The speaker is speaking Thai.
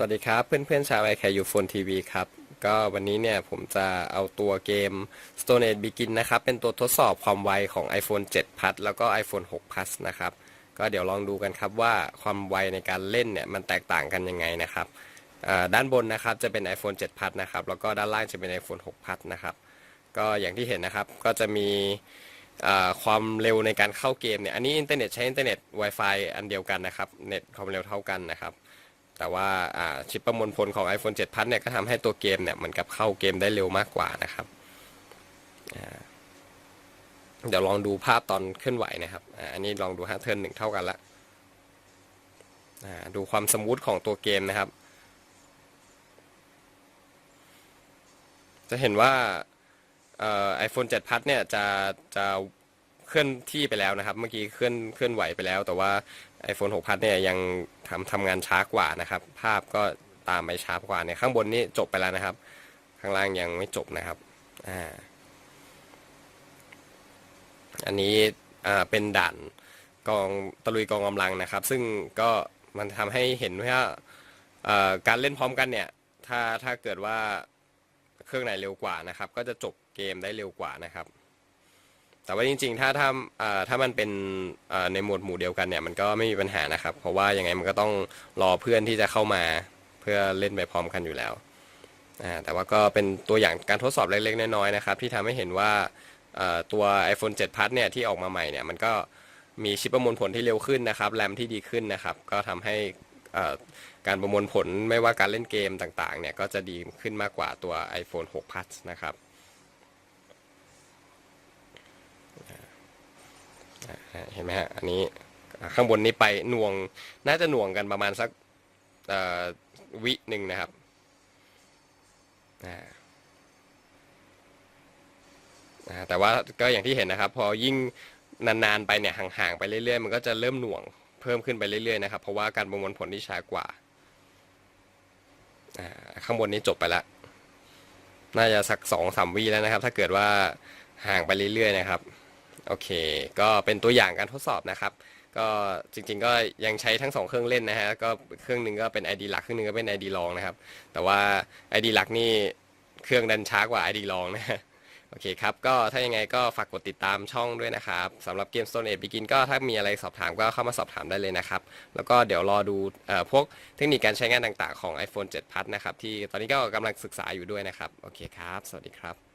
สวัสดีครับเพื่อนๆชาวไอแคยูโฟนทีวีครับ ก็วันนี้เนี่ยผมจะเอาตัวเกม Stone Age Begin นะครับ เป็นตัวทดสอบความไวของ iPhone 7 Plus แล้วก็ iPhone 6 Plus นะครับ ก็เดี๋ยวลองดูกันครับว่าความไวในการเล่นเนี่ยมันแตกต่างกันยังไงนะครับด้านบนนะครับจะเป็น iPhone 7 Plus นะครับ แล้วก็ด้านล่างจะเป็น iPhone 6 Plus นะครับ ก็อย่างที่เห็นนะครับก็จะมีความเร็วในการเข้าเกมเนี่ยอันนี้อินเทอร์เน็ตใช้อินเทอร์เน็ต Wi-Fi อันเดียวกันนะครับเน็ตความเร็วเท่ากันนะครับ แต่ว่าชิปประมวลผลของ iPhone 7 Plus เนี่ยก็ทำให้ตัวเกมเนี่ยเหมือนกับเข้าเกมได้เร็วมากกว่านะครับเดี๋ยวลองดูภาพตอนเคลื่อนไหวนะครับ อันนี้ลองดูฮะเทิร์นหนึ่งเท่ากันละดูความสมูทของตัวเกมนะครับ จะเห็นว่าเอ่อ iPhone 7 Plus เนี่ยจะจะเคลื่อนที่ไปแล้วนะครับ เมื่อกี้เคลื่อนเคลื่อนไหวไปแล้ว แต่ว่า iPhone 6 Plus เนี่ยยังทำทำงานช้ากว่านะครับ ภาพก็ตามไปช้ากว่าเนี่ยข้างบนนี่จบไปแล้วนะครับ ข้างล่างยังไม่จบนะครับอ่าอันนี้อ่าเป็นด่านกองตะลุยกองกำลังนะครับ ซึ่งก็มันทำให้เห็นว่าการเล่นพร้อมกันเนี่ยถ้าถ้าเกิดว่าเครื่องไหนเร็วกว่านะครับ ก็จะจบเกมได้เร็วกว่านะครับ แต่ว่าจริงๆ ถ้าถ้าอ่อถ้ามันเป็นอ่อในหมวดหมู่เดียวกันเนี่ยมันก็ไม่มีปัญหานะครับ เพราะว่ายังไงมันก็ต้องรอเพื่อนที่จะเข้ามาเพื่อเล่นไปพร้อมกันอยู่แล้วอ่าแต่ว่าก็เป็นตัวอย่างการทดสอบเล็กๆน้อยๆนะครับที่ทำให้เห็นว่าเอ่อตัว iPhone 7 Plus เนี่ยที่ออกมาใหม่เนี่ยมันก็มีชิปประมวลผลที่เร็วขึ้นนะครับแรมที่ดีขึ้นนะครับ ก็ทำให้เอ่อการประมวลผลไม่ว่าการเล่นเกมต่างๆเนี่ยก็จะดีขึ้นมากกว่าตัว iPhone 6 Plus นะครับ เห็นไหมฮะอันนี้ข้างบนนี้ไปหน่วงน่าจะหน่วงกันประมาณสักวิหนึ่งนะครับแต่ว่าก็อย่างที่เห็นนะครับ พอยิ่งนานๆไปเนี่ยห่างๆไปเรื่อยๆ มันก็จะเริ่มหน่วงเพิ่มขึ้นไปเรื่อยๆนะครับ เพราะว่าการประมวลผลที่ช้ากว่าข้างบนนี้จบไปแล้วน่าจะสักสองสามวิแล้วนะครับ ถ้าเกิดว่าห่างไปเรื่อยๆนะครับ โอเค ก็เป็นตัวอย่างการทดสอบนะครับ ก็จริงๆก็ยังใช้ทั้งสองเครื่องเล่นนะฮะ ก็เครื่องหนึ่งก็เป็น ID หลัก เครื่องหนึงก็เป็น ID รองนะครับ แต่ว่า ID หลักนี่เครื่องดันช้ากว่า ID รองนะฮะโอเคครับ ก็ถ้ายังไงก็ฝากกดติดตามช่องด้วยนะครับสำหรับเกม Stone Age Begin ก็ถ้ามีอะไรสอบถามก็เข้ามาสอบถามได้เลยนะครับ แล้วก็เดี๋ยวรอดูอพวกเทคนิคการใช้งานต่างๆของ iPhone 7 Plus นะครับ ที่ตอนนี้ก็กำลังศึกษาอยู่ด้วยนะครับ โอเคครับ สวัสดีครับ